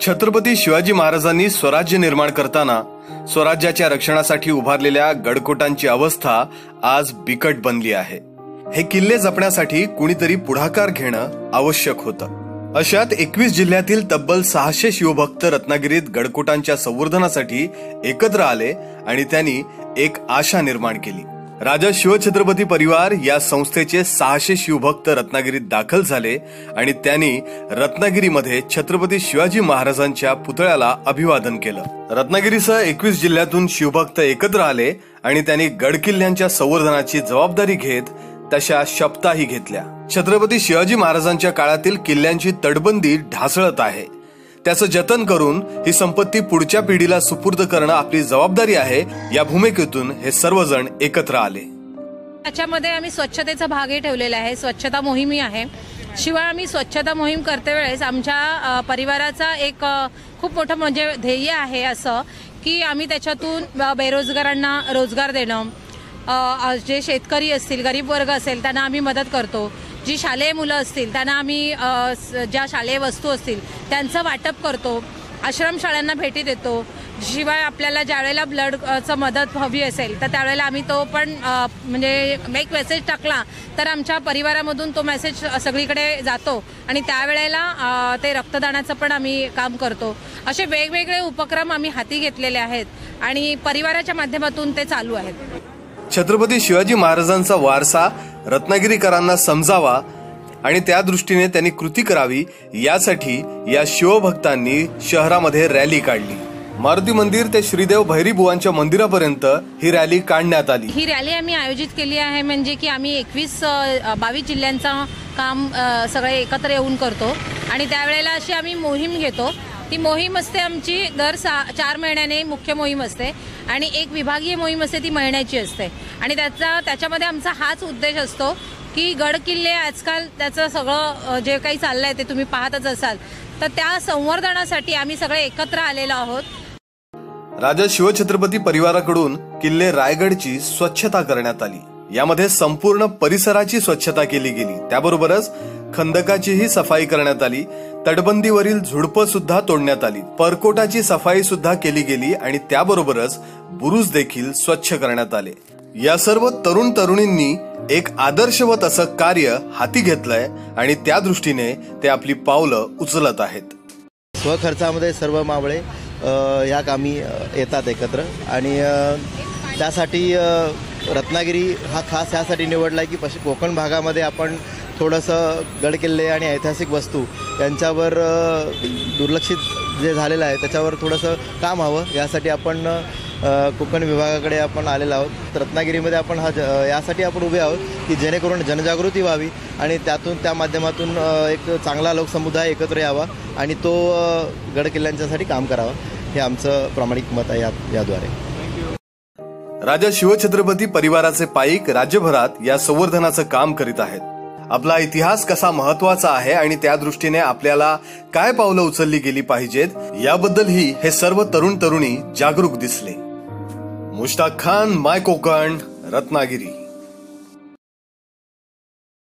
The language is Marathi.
छत्रपती शिवाजी महाराजांनी स्वराज्य निर्माण करताना स्वराज्याच्या रक्षणासाठी उभारलेल्या गडकोटांची अवस्था आज बिकट बनली आहे. हे किल्ले जपण्यासाठी कुणीतरी पुढाकार घेणं आवश्यक होतं. अशात एकवीस जिल्ह्यातील तब्बल सहाशे शिवभक्त रत्नागिरीत गडकोटांच्या संवर्धनासाठी एकत्र आले आणि त्यांनी एक आशा निर्माण केली. राजा शिवछत्रपती परिवार या संस्थेचे सहाशे शिवभक्त रत्नागिरीत दाखल झाले आणि त्यांनी रत्नागिरीमध्ये छत्रपती शिवाजी महाराजांच्या पुतळ्याला अभिवादन केलं. रत्नागिरीसह एकवीस जिल्ह्यातून शिवभक्त एकत्र आले आणि त्यांनी गडकिल्ल्यांच्या संवर्धनाची जबाबदारी घेत तशा शपथाही घेतल्या. छत्रपती शिवाजी महाराजांच्या काळातील किल्ल्यांची तटबंदी ढासळत आहे. त्याचं जतन करून ही संपत्ती पुढच्या पिढीला सुपूर्द करणं आपली जबाबदारी आहे. या भूमिकेतून हे सर्वजण एकत्र आले. त्याच्यामध्ये आम्ही स्वच्छतेचा भागही ठेवलेला आहे. स्वच्छता मोहीमही आहे. शिवाय आम्ही स्वच्छता मोहीम करते वेळेस आमच्या परिवाराचा एक खूप मोठं म्हणजे ध्येय आहे असं की आम्ही त्याच्यातून बेरोजगारांना रोजगार देणं जे शेतकरी असतील गरीब वर्ग असेल त्यांना आम्ही मदत करतो. जी शालेय मुलं असतील त्यांना आम्ही ज्या शालेय वस्तू असतील त्यांचं वाटप करतो आश्रमशाळांना भेटी देतो. शिवाय आपल्याला ज्यावेळेला ब्लडचं मदत हवी असेल तर त्यावेळेला आम्ही तो पण म्हणजे एक मेसेज टाकला तर आमच्या परिवारामधून तो मेसेज सगळीकडे जातो आणि त्यावेळेला ते रक्तदानाचं पण आम्ही काम करतो. असे वेगवेगळे उपक्रम आम्ही हाती घेतलेले आहेत आणि परिवाराच्या माध्यमातून ते चालू आहेत. छत्रपती शिवाजी महाराजांचा वारसा रत्नागिरीकरांना समजावा आणि त्या दृष्टीने त्यांनी कृती करावी यासाठी या शिवभक्तांनी शहरामध्ये रॅली काढली. मारुती मंदिर ते श्रीदेव भैरी बुवांच्या मंदिरापर्यंत ही रॅली काढण्यात आली. ही रॅली आम्ही आयोजित केली आहे म्हणजे की आम्ही एकवीस बावीस जिल्ह्यांचा काम सगळे एकत्र येऊन करतो. आणि त्यावेळेला अशी आम्ही मोहीम घेतो ती मोहीम असते आमची दर सा चार महिन्याने मुख्य मोहीम असते आणि एक विभागीय मोहीम असते ती महिन्याची असते. आणि त्याचा त्याच्यामध्ये आमचा हाच उद्देश असतो की गड किल्ले आजकाल त्याचं सगळं जे काही चाललं आहे ते तुम्ही पाहतच असाल. तर त्या संवर्धनासाठी आम्ही सगळे एकत्र आलेलो आहोत. राजा शिवछत्रपती परिवाराकडून किल्ले रायगडची स्वच्छता करण्यात आली. यामध्ये संपूर्ण परिसराची स्वच्छता केली गेली. त्याबरोबरच खंदकाचीही सफाई करण्यात आली. तटबंदीवरील झुडपं सुद्धा तोडण्यात आली. परकोटाची सफाई सुद्धा केली गेली आणि त्याबरोबरच बुरुज देखील स्वच्छ करण्यात आले. या सर्व तरुण तरुणींनी एक आदर्शवत असं कार्य हाती घेतलंय आणि त्या दृष्टीने ते आपली पावलं उचलत आहेत. स्वखर्चामध्ये सर्व मावळे या कामी येतात एकत्र. आणि त्यासाठी रत्नागिरी हा खास यासाठी निवडला आहे की पश्चिम कोकण भागामध्ये आपण थोडंसं गडकिल्ले आणि ऐतिहासिक वस्तू यांच्यावर दुर्लक्षित जे झालेलं आहे त्याच्यावर थोडंसं काम हवं. यासाठी आपण कोकण विभागाकडे आपण आलेलो आहोत. तर रत्नागिरीमध्ये आपण हा ज यासाठी आपण उभे आहोत की जेणेकरून जनजागृती व्हावी आणि त्यातून त्या माध्यमातून एक चांगला लोकसमुदाय एकत्र यावा आणि तो गडकिल्ल्यांच्यासाठी काम करावं. हे आमचं प्रामाणिक मत आहे या याद्वारे. राजा शिवछत्रपती परिवाराचे पाईक राज्यभरात या संवर्धनाचं काम करीत आहेत. आपला इतिहास कसा महत्त्वाचा आहे आणि त्या दृष्टीने आपल्याला काय पावलं उचलली गेली पाहिजेत याबद्दलही हे सर्व तरुण तरुणी जागरूक दिसले. मुश्ताक खान माय कोकण रत्नागिरी.